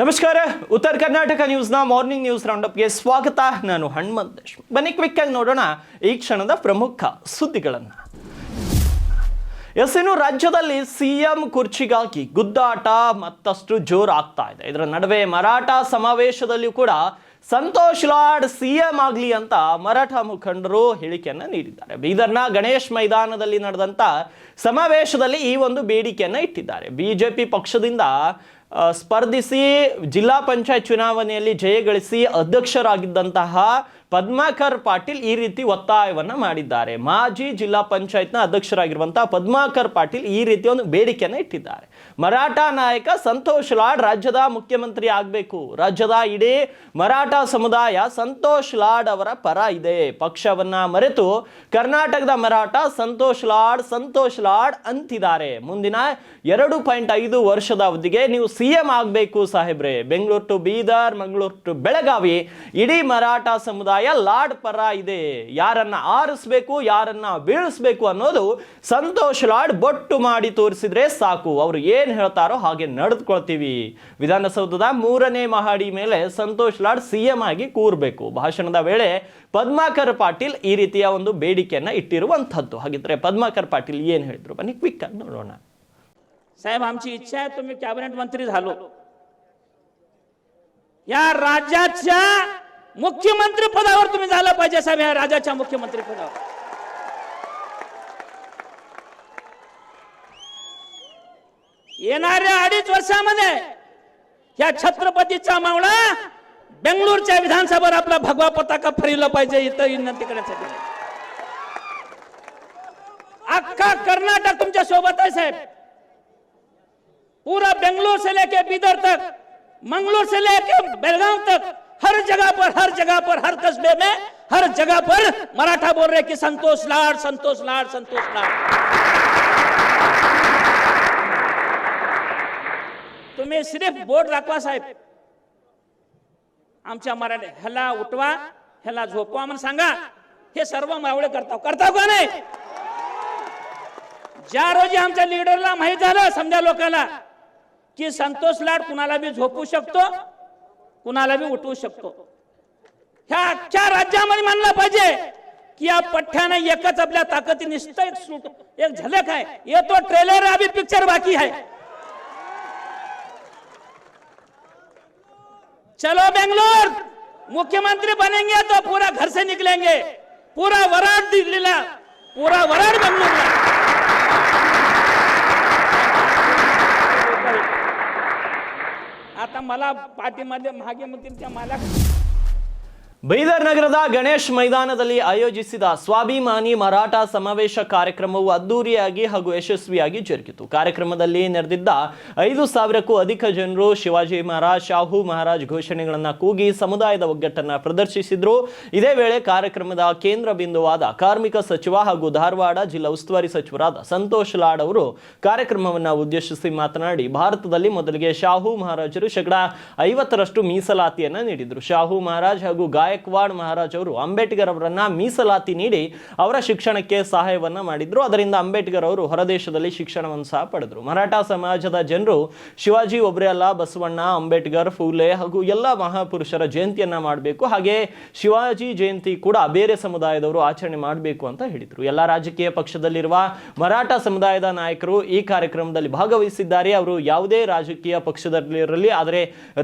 ನಮಸ್ಕಾರ. ಉತ್ತರ ಕರ್ನಾಟಕ ನ್ಯೂಸ್ನ morning news ರೌಂಡಪ್ಗೆ ಸ್ವಾಗತ. ನಾನು ಹನುಮಂತ್ ದೇಶ್ ಬನ್ನಿ ಕ್ವಿಕ್ ಆಗಿ ನೋಡೋಣ ಈ ಕ್ಷಣದ ಪ್ರಮುಖ ಸುದ್ದಿಗಳನ್ನು. ಎಸ್ ರಾಜ್ಯದಲ್ಲಿ ಸಿಎಂ ಕುರ್ಚಿಗಾಗಿ ಗುದ್ದಾಟ ಮತ್ತಷ್ಟು ಜೋರಾಗ್ತಾ ಇದೆ. ಇದರ ನಡುವೆ ಮರಾಠ ಸಮಾವೇಶದಲ್ಲಿಯೂ ಕೂಡ ಸಂತೋಷ್ ಲಾಡ್ ಸಿಎಂ ಆಗಲಿ ಅಂತ ಮರಾಠ ಮುಖಂಡರು ಹೇಳಿಕೆಯನ್ನ ನೀಡಿದ್ದಾರೆ. ಬೀದರ್ನ ಗಣೇಶ್ ಮೈದಾನದಲ್ಲಿ ನಡೆದಂತ ಸಮಾವೇಶದಲ್ಲಿ ಈ ಒಂದು ಬೇಡಿಕೆಯನ್ನ ಇಟ್ಟಿದ್ದಾರೆ. ಬಿಜೆಪಿ ಪಕ್ಷದಿಂದ ಸ್ಪರ್ಧಿಸಿ ಜಿಲ್ಲಾ ಪಂಚಾಯತ್ ಚುನಾವಣೆಯಲ್ಲಿ ಜಯಗಳಿಸಿ ಅಧ್ಯಕ್ಷರಾಗಿದ್ದಂತಹ ಪದ್ಮಾಕರ್ ಪಾಟೀಲ್ ಈ ರೀತಿ ಒತ್ತಾಯವನ್ನ ಮಾಡಿದ್ದಾರೆ. ಮಾಜಿ ಜಿಲ್ಲಾ ಪಂಚಾಯತ್ನ ಅಧ್ಯಕ್ಷರಾಗಿರುವಂತಹ ಪದ್ಮಾಕರ್ ಪಾಟೀಲ್ ಈ ರೀತಿ ಒಂದು ಬೇಡಿಕೆಯನ್ನು ಇಟ್ಟಿದ್ದಾರೆ. ಮರಾಠ ನಾಯಕ ಸಂತೋಷ್ ಲಾಡ್ ರಾಜ್ಯದ ಮುಖ್ಯಮಂತ್ರಿ ಆಗಬೇಕು. ರಾಜ್ಯದ ಇಡೀ ಮರಾಠ ಸಮುದಾಯ ಸಂತೋಷ್ ಲಾಡ್ ಅವರ ಪರ ಇದೆ. ಪಕ್ಷವನ್ನ ಮರೆತು ಕರ್ನಾಟಕದ ಮರಾಠ ಸಂತೋಷ್ ಲಾಡ್ ಸಂತೋಷ್ ಲಾಡ್ ಅಂತಿದ್ದಾರೆ. ಮುಂದಿನ ಎರಡು ಪಾಯಿಂಟ್ ಐದು ವರ್ಷದ ಅವಧಿಗೆ ನೀವು ಸಿ ಎಂ ಆಗಬೇಕು ಸಾಹೇಬ್ರೆ. ಬೆಂಗಳೂರು ಟು ಬೀದರ್, ಮಂಗಳೂರು ಟು ಬೆಳಗಾವಿ, ಇಡೀ ಮರಾಠ ಸಮುದಾಯ ಲಾಡ್ ಪರ ಇದೆ. ಯಾರನ್ನ ಆರಿಸ್ಬೇಕು, ಯಾರನ್ನ ಬೀಳಿಸ್ಬೇಕು ಅನ್ನೋದು ಸಂತೋಷ್ ಲಾಡ್ ಬೊಟ್ಟು ಮಾಡಿ ತೋರಿಸಿದ್ರೆ ಸಾಕು. ಅವರು ಏನ್ ಹೇಳ್ತಾರೋ ಹಾಗೆ ನಡೆದುಕೊಳ್ತೀವಿ ವಿಧಾನಸೌಧದ ಮೂರನೇ ಮಹಡಿ ಮೇಲೆ ಸಂತೋಷ್ ಲಾಡ್ ಸಿಎಂ ಆಗಿ ಕೂರ್ಬೇಕು ಭಾಷಣದ ವೇಳೆ ಪದ್ಮಾಕರ್ ಪಾಟೀಲ್ ಈ ರೀತಿಯ ಒಂದು ಬೇಡಿಕೆಯನ್ನ ಇಟ್ಟಿರುವಂಥದ್ದು ಹಾಗಿದ್ರೆ ಪದ್ಮಾಕರ್ ಪಾಟೀಲ್ ಏನ್ ಹೇಳಿದ್ರು ಬನ್ನಿ ಕ್ವಿಕ್ ಆಗಿ ನೋಡೋಣ साहेब आमची इच्छा आहे तुम्ही कॅबिनेट मंत्री झालो या राज्याच्या मुख्यमंत्री पदावर तुम्ही झालं पाहिजे साहेब या राज्याच्या मुख्यमंत्री पदावर येणाऱ्या अडीच वर्षामध्ये या छत्रपतीचा मावळा बेंगळूरच्या विधानसभेवर आपला भगवा पताका फरिवला पाहिजे इथं विनंती करण्यासाठी अख्खा कर्नाटक तुमच्यासोबत आहे साहेब. पूरा बेंगलोर से लेके बीदर तक मंगलोर से लेके बेलगांव तक हर जगह पर हर जगह पर हर कस्बे में हर जगह पर मराठा बोल रहे कि संतोष लाड संतोष लाड संतोष लाड. तुम्ही सिर्फ बोर्ड दाखवा साहेब. आमच्या मराठी ह्याला उठवा ह्याला झोपवा म्हणून सांगा. हे सर्व मावळे करताव करताव का नाही? ज्या रोजी आमच्या लीडरला माहीत झालं समजा लोकांना की संतोष लाड कुणाला बी झोपू शकतो कुणाला बी उठवू शकतो. ह्या अख्ख्या राज्यामध्ये मानलं पाहिजे की या पठ्ठ्यानं एकच आपल्या ताकदी निश्चित एक एक झलक आहे. ये तो ट्रेलर है, अभी पिक्चर बाकी आहे. चलो बेंगलोर। मुख्यमंत्री बनेंगे तो पूरा घर से निकलेंगे। पूरा वराड दिल्लीला। पूरा वराड बेंगलोरला। आता मला पाठीमध्ये मागे म्हणतील त्या मला ಬೀದರ್ ನಗರದ ಗಣೇಶ್ ಮೈದಾನದಲ್ಲಿ ಆಯೋಜಿಸಿದ ಸ್ವಾಭಿಮಾನಿ ಮರಾಠ ಸಮಾವೇಶ ಕಾರ್ಯಕ್ರಮವು ಅದ್ದೂರಿಯಾಗಿ ಹಾಗೂ ಯಶಸ್ವಿಯಾಗಿ ಜರುಗಿತು. ಕಾರ್ಯಕ್ರಮದಲ್ಲಿ ನೆರೆದಿದ್ದ ಐದು ಸಾವಿರಕ್ಕೂ ಅಧಿಕ ಜನರು ಶಿವಾಜಿ ಮಹಾರಾಜ್, ಶಾಹು ಮಹಾರಾಜ್ ಘೋಷಣೆಗಳನ್ನು ಕೂಗಿ ಸಮುದಾಯದ ಒಗ್ಗಟ್ಟನ್ನು ಪ್ರದರ್ಶಿಸಿದ್ರು. ಇದೇ ವೇಳೆ ಕಾರ್ಯಕ್ರಮದ ಕೇಂದ್ರ ಬಿಂದುವಾದ ಕಾರ್ಮಿಕ ಸಚಿವ ಹಾಗೂ ಧಾರವಾಡ ಜಿಲ್ಲಾ ಉಸ್ತುವಾರಿ ಸಚಿವರಾದ ಸಂತೋಷ್ ಲಾಡ್ ಅವರು ಕಾರ್ಯಕ್ರಮವನ್ನ ಉದ್ದೇಶಿಸಿ ಮಾತನಾಡಿ, ಭಾರತದಲ್ಲಿ ಮೊದಲಿಗೆ ಶಾಹು ಮಹಾರಾಜರು ಶೇಕಡ ಐವತ್ತರಷ್ಟು ಮೀಸಲಾತಿಯನ್ನು ನೀಡಿದರು. ಶಾಹು ಮಹಾರಾಜ್ ಹಾಗೂ ಗಾಯಕ್ವಾಡ್ ಮಹಾರಾಜ್ ಅವರು ಅಂಬೇಡ್ಕರ್ ಅವರನ್ನ ಮೀಸಲಾತಿ ನೀಡಿ ಅವರ ಶಿಕ್ಷಣಕ್ಕೆ ಸಹಾಯವನ್ನ ಮಾಡಿದ್ರು. ಅದರಿಂದ ಅಂಬೇಡ್ಕರ್ ಅವರು ಹೊರದೇಶದಲ್ಲಿ ಶಿಕ್ಷಣವನ್ನು ಸಹ ಪಡೆದರು. ಮರಾಠ ಸಮಾಜದ ಜನರು ಶಿವಾಜಿ ಒಬ್ಬರೇ ಅಲ್ಲ ಬಸವಣ್ಣ, ಅಂಬೇಡ್ಕರ್, ಫೂಲೆ ಹಾಗೂ ಎಲ್ಲ ಮಹಾಪುರುಷರ ಜಯಂತಿಯನ್ನ ಮಾಡಬೇಕು. ಹಾಗೆ ಶಿವಾಜಿ ಜಯಂತಿ ಕೂಡ ಬೇರೆ ಸಮುದಾಯದವರು ಆಚರಣೆ ಮಾಡಬೇಕು ಅಂತ ಹೇಳಿದ್ರು. ಎಲ್ಲ ರಾಜಕೀಯ ಪಕ್ಷದಲ್ಲಿರುವ ಮರಾಠ ಸಮುದಾಯದ ನಾಯಕರು ಈ ಕಾರ್ಯಕ್ರಮದಲ್ಲಿ ಭಾಗವಹಿಸಿದ್ದಾರೆ. ಅವರು ಯಾವುದೇ ರಾಜಕೀಯ ಪಕ್ಷದಲ್ಲಿರಲಿ, ಆದರೆ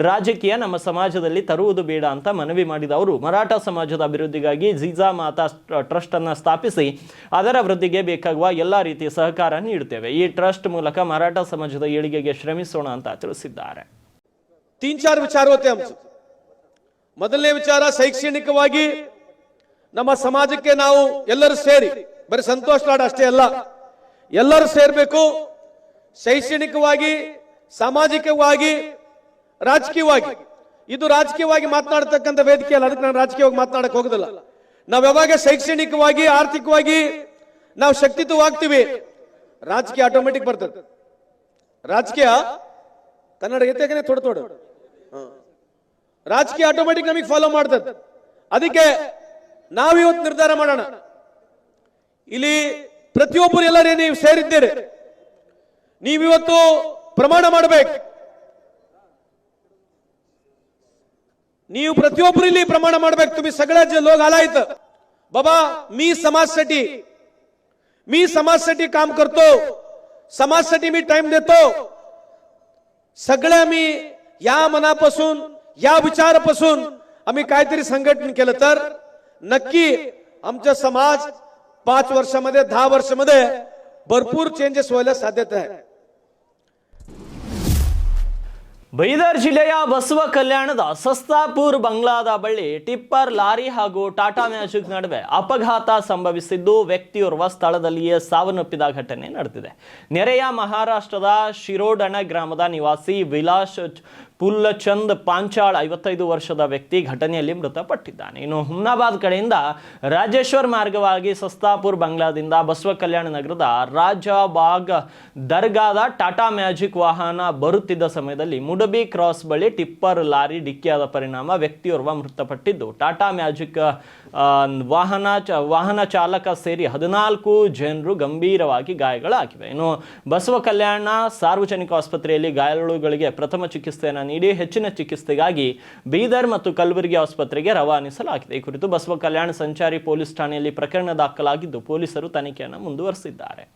ರಾಜಕೀಯ ನಮ್ಮ ಸಮಾಜದಲ್ಲಿ ತರುವುದು ಬೇಡ ಅಂತ ಮನವಿ ಮಾಡಿದ ಅವರು ಮರಾಠ ಸಮಾಜದ ಅಭಿವೃದ್ಧಿಗಾಗಿ ಜೀಜಾ ಮಾತಾ ಟ್ರಸ್ಟ್ ಟ್ರಸ್ಟನ್ನು ಸ್ಥಾಪಿಸಿ ಅದರ ವೃದ್ಧಿಗೆ ಬೇಕಾಗುವ ಎಲ್ಲ ರೀತಿಯ ಸಹಕಾರ ನೀಡುತ್ತೇವೆ. ಈ ಟ್ರಸ್ಟ್ ಮೂಲಕ ಮರಾಠ ಸಮಾಜದ ಏಳಿಗೆಗೆ ಶ್ರಮಿಸೋಣ ಅಂತ ತಿಳಿಸಿದ್ದಾರೆ. ತೀನ್ ಚಾರ್ ವಿಚಾರವತ್ತೆ ಮೊದಲನೇ ವಿಚಾರ, ಶೈಕ್ಷಣಿಕವಾಗಿ ನಮ್ಮ ಸಮಾಜಕ್ಕೆ ನಾವು ಎಲ್ಲರೂ ಸೇರಿ, ಬರೀ ಸಂತೋಷ ಲಾಡ್ ಅಷ್ಟೇ ಅಲ್ಲ, ಎಲ್ಲರೂ ಸೇರಬೇಕು. ಶೈಕ್ಷಣಿಕವಾಗಿ, ಸಾಮಾಜಿಕವಾಗಿ, ರಾಜಕೀಯವಾಗಿ ಇದು ರಾಜಕೀಯವಾಗಿ ಮಾತನಾಡತಕ್ಕಂಥ ವೇದಿಕೆ ಅಲ್ಲ ಅದಕ್ಕೆ ನಾನು ರಾಜಕೀಯವಾಗಿ ಮಾತನಾಡಕ್ ಹೋಗುದಿಲ್ಲ. ನಾವು ಯಾವಾಗ ಶೈಕ್ಷಣಿಕವಾಗಿ, ಆರ್ಥಿಕವಾಗಿ ನಾವು ಶಕ್ತಿತ್ವವಾಗ್ತೀವಿ ರಾಜಕೀಯ ಆಟೋಮೆಟಿಕ್ ಬರ್ತದೆ. ರಾಜಕೀಯ ಕನ್ನಡ ಎತ್ತೇನೆ ತೊಡ ತೊಡ. ರಾಜಕೀಯ ಆಟೋಮೆಟಿಕ್ ನಮಗೆ ಫಾಲೋ ಮಾಡ್ತದೆ. ಅದಕ್ಕೆ ನಾವಿವತ್ತು ನಿರ್ಧಾರ ಮಾಡೋಣ. ಇಲ್ಲಿ ಪ್ರತಿಯೊಬ್ಬರು ಎಲ್ಲರೇ ನೀವು ಸೇರಿದ್ದೀರಿ. ನೀವಿವತ್ತು ಪ್ರಮಾಣ ಮಾಡಬೇಕು. नीव ಪ್ರತಿಯೊಬ್ಬರು प्रमाण ಪ್ರಮಾಣ ಮಾಡ್ಬೇಕು. ತುಂಬಿ सगळ्या जे लोग आलायत बाबा मी समाजसाठी मी समाजसाठी काम करतो समाजसाठी मी टाइम देतो सगळ्या मी या मनापासून या विचारापासून आम्ही काहीतरी संघटन केलं तर नक्की आमचा समाज पाच वर्षामध्ये दहा वर्षामध्ये भरपूर चेंजेस व्हायला साध्यता आहे ಬೈದರ್ ಜಿಲ್ಲೆಯ ಬಸವ ಕಲ್ಯಾಣದ ಸಸ್ತಾಪುರ್ ಬಂಗ್ಲಾದ ಬಳಿ ಟಿಪ್ಪರ್ ಲಾರಿ ಹಾಗೂ ಟಾಟಾ ಮ್ಯಾಜಿಕ್ ನಡುವೆ ಅಪಘಾತ ಸಂಭವಿಸಿದ್ದು ವ್ಯಕ್ತಿಯೋರ್ವ ಸ್ಥಳದಲ್ಲಿಯೇ ಸಾವನ್ನಪ್ಪಿದ ಘಟನೆ ನಡೆದಿದೆ. ನೆರೆಯ ಮಹಾರಾಷ್ಟ್ರದ ಶಿರೋಡಣ ಗ್ರಾಮದ ನಿವಾಸಿ ವಿಲಾಸ್ ಪುಲ್ಲಚಂದ್ ಪಾಂಚಾಳ್ ಐವತ್ತೈದು ವರ್ಷದ ವ್ಯಕ್ತಿ ಘಟನೆಯಲ್ಲಿ ಮೃತಪಟ್ಟಿದ್ದಾನೆ. ಇನ್ನು ಹುಮ್ನಾಬಾದ್ ಕಡೆಯಿಂದ ರಾಜೇಶ್ವರ್ ಮಾರ್ಗವಾಗಿ ಸಸ್ತಾಪುರ್ ಬಂಗ್ಲಾದಿಂದ ಬಸವ ಕಲ್ಯಾಣ ನಗರದ ರಾಜಬಾಗ್ ದರ್ಗಾದ ಟಾಟಾ ಮ್ಯಾಜಿಕ್ ವಾಹನ ಬರುತ್ತಿದ್ದ ಸಮಯದಲ್ಲಿ ಮುಡಬಿ ಕ್ರಾಸ್ ಬಳಿ ಟಿಪ್ಪರ್ ಲಾರಿ ಡಿಕ್ಕಿಯಾದ ಪರಿಣಾಮ ವ್ಯಕ್ತಿಯೋರ್ವ ಮೃತಪಟ್ಟಿದ್ದು. ಟಾಟಾ ಮ್ಯಾಜಿಕ್ ವಾಹನ ಚ- ವಾಹನ ಚಾಲಕ ಸೇರಿ ಹದಿನಾಲ್ಕು ಜನರು ಗಂಭೀರವಾಗಿ ಗಾಯಗಳಾಗಿವೆ. ಇನ್ನು ಬಸವ ಕಲ್ಯಾಣ ಸಾರ್ವಜನಿಕ ಆಸ್ಪತ್ರೆಯಲ್ಲಿ ಗಾಯಾಳುಗಳಿಗೆ ಪ್ರಥಮ ಚಿಕಿತ್ಸೆಯನ್ನು ನೀಡಿ ಹೆಚ್ಚಿನ ಚಿಕಿತ್ಸೆಗಾಗಿ ಬೀದರ್ ಮತ್ತು ಕಲಬುರಗಿ ಆಸ್ಪತ್ರೆಗೆ ರವಾನಿಸಲಾಗಿದೆ. ಈ ಕುರಿತು ಬಸವ ಕಲ್ಯಾಣ ಸಂಚಾರಿ ಪೊಲೀಸ್ ಠಾಣೆಯಲ್ಲಿ ಪ್ರಕರಣ ದಾಖಲಾಗಿದ್ದು ಪೊಲೀಸರು ತನಿಖೆಯನ್ನು ಮುಂದುವರೆಸಿದ್ದಾರೆ.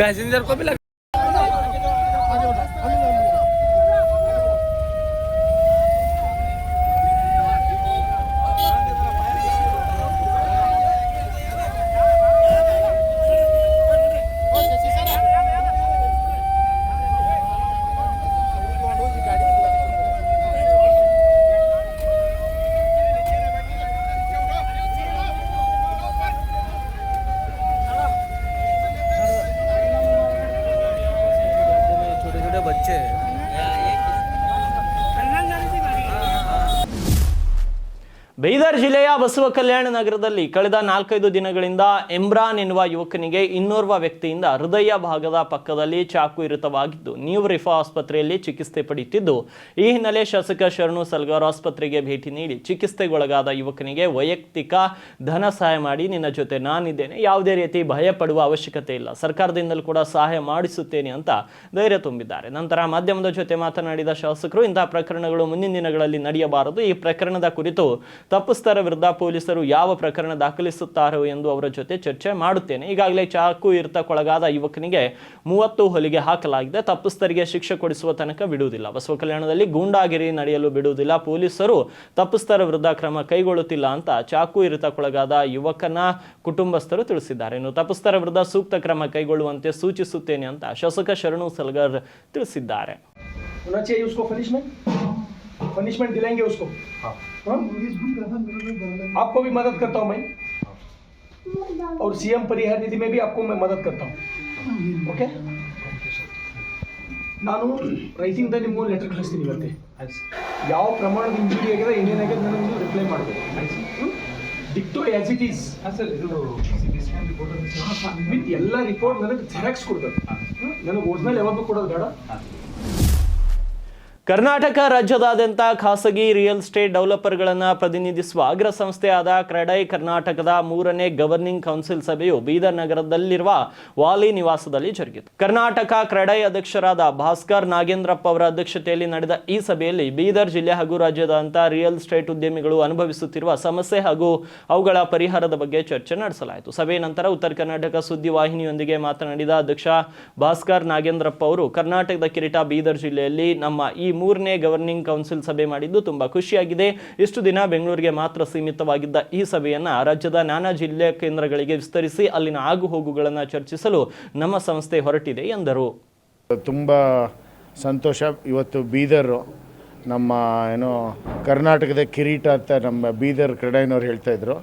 প্যাসেঞ্জার কবে লাগবে? ಬೀದರ್ ಜಿಲ್ಲೆಯ ಬಸವ ಕಲ್ಯಾಣ ನಗರದಲ್ಲಿ ಕಳೆದ ನಾಲ್ಕೈದು ದಿನಗಳಿಂದ ಇಮ್ರಾನ್ ಎನ್ನುವ ಯುವಕನಿಗೆ ಇನ್ನೋರ್ವ ವ್ಯಕ್ತಿಯಿಂದ ಹೃದಯ ಭಾಗದ ಪಕ್ಕದಲ್ಲಿ ಚಾಕು ಇರಿತವಾಗಿದ್ದು, ನ್ಯೂ ರಿಫಾ ಆಸ್ಪತ್ರೆಯಲ್ಲಿ ಚಿಕಿತ್ಸೆ ಪಡೆಯುತ್ತಿದ್ದು, ಈ ಹಿನ್ನೆಲೆ ಶಾಸಕ ಶರಣು ಸಲ್ಗಾರ್ ಆಸ್ಪತ್ರೆಗೆ ಭೇಟಿ ನೀಡಿ ಚಿಕಿತ್ಸೆಗೊಳಗಾದ ಯುವಕನಿಗೆ ವೈಯಕ್ತಿಕ ಧನ ಸಹಾಯ ಮಾಡಿ, ನಿನ್ನ ಜೊತೆ ನಾನಿದ್ದೇನೆ, ಯಾವುದೇ ರೀತಿ ಭಯ ಪಡುವ ಅವಶ್ಯಕತೆ ಇಲ್ಲ, ಸರ್ಕಾರದಿಂದಲೂ ಕೂಡ ಸಹಾಯ ಮಾಡಿಸುತ್ತೇನೆ ಅಂತ ಧೈರ್ಯ ತುಂಬಿದ್ದಾರೆ. ನಂತರ ಮಾಧ್ಯಮದ ಜೊತೆ ಮಾತನಾಡಿದ ಶಾಸಕರು, ಇಂತಹ ಪ್ರಕರಣಗಳು ಮುಂದಿನ ದಿನಗಳಲ್ಲಿ ನಡೆಯಬಾರದು. ಈ ಪ್ರಕರಣದ ಕುರಿತು ತಪ್ಪಿಸ್ತಾರ ವಿರುದ್ಧ ಪೊಲೀಸರು ಯಾವ ಪ್ರಕರಣ ದಾಖಲಿಸುತ್ತಾರೋ ಎಂದು ಅವರ ಜೊತೆ ಚರ್ಚೆ ಮಾಡುತ್ತೇನೆ. ಈಗಾಗಲೇ ಚಾಕು ಇರ್ತಕ್ಕೊಳಗಾದ ಯುವಕನಿಗೆ ಮೂವತ್ತು ಹೊಲಿಗೆ ಹಾಕಲಾಗಿದೆ. ತಪ್ಪಿಸ್ತರಿಗೆ ಶಿಕ್ಷೆ ಕೊಡಿಸುವ ತನಕ ಬಿಡುವುದಿಲ್ಲ. ಬಸವ ಕಲ್ಯಾಣದಲ್ಲಿ ಗೂಂಡಾಗಿರಿ ನಡೆಯಲು ಬಿಡುವುದಿಲ್ಲ. ಪೊಲೀಸರು ತಪ್ಪಿಸ್ತರ ವಿರುದ್ಧ ಕ್ರಮ ಕೈಗೊಳ್ಳುತ್ತಿಲ್ಲ ಅಂತ ಚಾಕು ಇರಿತಕ್ಕೊಳಗಾದ ಯುವಕನ ಕುಟುಂಬಸ್ಥರು ತಿಳಿಸಿದ್ದಾರೆ. ಇನ್ನು ತಪ್ಪಿಸ್ತರ ವಿರುದ್ಧ ಸೂಕ್ತ ಕ್ರಮ ಕೈಗೊಳ್ಳುವಂತೆ ಸೂಚಿಸುತ್ತೇನೆ ಅಂತ ಶಾಸಕ ಶರಣು ಸಲಗರ್ ತಿಳಿಸಿದ್ದಾರೆ. पनिशमेंट पनिशमेंट दिलाएंगे उसको हाँ आपको भी मदद करता हूँ मैं और सीएम परिहार निधि में भी आपको मैं मदद करता हूँ ಓಕೆ ನಾನು ರೈತಿಂದ ನಿಮ್ಗೆ ಒಂದು ಲೆಟರ್ ಕಳಿಸ್ತೀನಿ ಇವತ್ತೆ ಯಾವ ಪ್ರಮಾಣದ ಇಂಜುರಿ ಆಗಿದೆ ಏನೇನಾಗಿದೆ ನನಗೆ ನೀವು ರಿಪ್ಲೈ ಮಾಡಬೇಕು ಡಿಕ್ಟೋ ಆಸ್ ಇಟ್ ಈಸ್ ವಿತ್ ಎಲ್ಲ ರಿಪೋರ್ಟ್ ನನಗೆ ಜೆರಾಕ್ಸ್ ಕೊಡ್ಬೇಕು ನನಗೆ ಒರಿಜಿನಲ್ ಯಾವಾಗಲೂ ಕೊಡೋದು ಬೇಡ ಕರ್ನಾಟಕ ರಾಜ್ಯದಾದ್ಯಂತ ಖಾಸಗಿ ರಿಯಲ್ ಎಸ್ಟೇಟ್ ಡೆವಲಪರ್ಗಳನ್ನು ಪ್ರತಿನಿಧಿಸುವ ಅಗ್ರ ಸಂಸ್ಥೆಯಾದ ಕ್ರೆಡೈ ಕರ್ನಾಟಕದ ಮೂರನೇ ಗವರ್ನಿಂಗ್ ಕೌನ್ಸಿಲ್ ಸಭೆಯು ಬೀದರ್ ನಗರದಲ್ಲಿರುವ ವಾಲಿ ನಿವಾಸದಲ್ಲಿ ಜರುಗಿತು. ಕರ್ನಾಟಕ ಕ್ರೆಡೈ ಅಧ್ಯಕ್ಷರಾದ ಭಾಸ್ಕರ್ ನಾಗೇಂದ್ರಪ್ಪ ಅವರ ಅಧ್ಯಕ್ಷತೆಯಲ್ಲಿ ನಡೆದ ಈ ಸಭೆಯಲ್ಲಿ ಬೀದರ್ ಜಿಲ್ಲೆ ಹಾಗೂ ರಾಜ್ಯದಾದ್ಯಂತ ರಿಯಲ್ ಎಸ್ಟೇಟ್ ಉದ್ಯಮಿಗಳು ಅನುಭವಿಸುತ್ತಿರುವ ಸಮಸ್ಯೆ ಹಾಗೂ ಅವುಗಳ ಪರಿಹಾರದ ಬಗ್ಗೆ ಚರ್ಚೆ ನಡೆಸಲಾಯಿತು. ಸಭೆಯ ನಂತರ ಉತ್ತರ ಕರ್ನಾಟಕ ಸುದ್ದಿವಾಹಿನಿಯೊಂದಿಗೆ ಮಾತನಾಡಿದ ಅಧ್ಯಕ್ಷ ಭಾಸ್ಕರ್ ನಾಗೇಂದ್ರಪ್ಪ ಅವರು, ಕರ್ನಾಟಕದ ಕಿರೀಟ ಬೀದರ್ ಜಿಲ್ಲೆಯಲ್ಲಿ ನಮ್ಮ ಈ ಮೂರನೇ ಗವರ್ನಿಂಗ್ ಕೌನ್ಸಿಲ್ ಸಭೆ ಮಾಡಿದ್ದು ತುಂಬಾ ಖುಷಿಯಾಗಿದೆ. ಇಷ್ಟು ದಿನ ಬೆಂಗಳೂರಿಗೆ ಮಾತ್ರ ಸೀಮಿತವಾಗಿದ್ದ ಈ ಸಭೆಯನ್ನ ರಾಜ್ಯದ ನಾನಾ ಜಿಲ್ಲೆ ಕೇಂದ್ರಗಳಿಗೆ ವಿಸ್ತರಿಸಿ ಅಲ್ಲಿನ ಆಗು ಹೋಗುಗಳನ್ನು ಚರ್ಚಿಸಲು ನಮ್ಮ ಸಂಸ್ಥೆ ಹೊರಟಿದೆ ಎಂದರು. ತುಂಬ ಸಂತೋಷ. ಇವತ್ತು ಬೀದರು ನಮ್ಮ ಏನು ಕರ್ನಾಟಕದ ಕಿರೀಟ ಅಂತ ನಮ್ಮ ಬೀದರ್ ಕ್ರೀಡಾಯಿನವ್ರು ಹೇಳ್ತಾ ಇದ್ರು.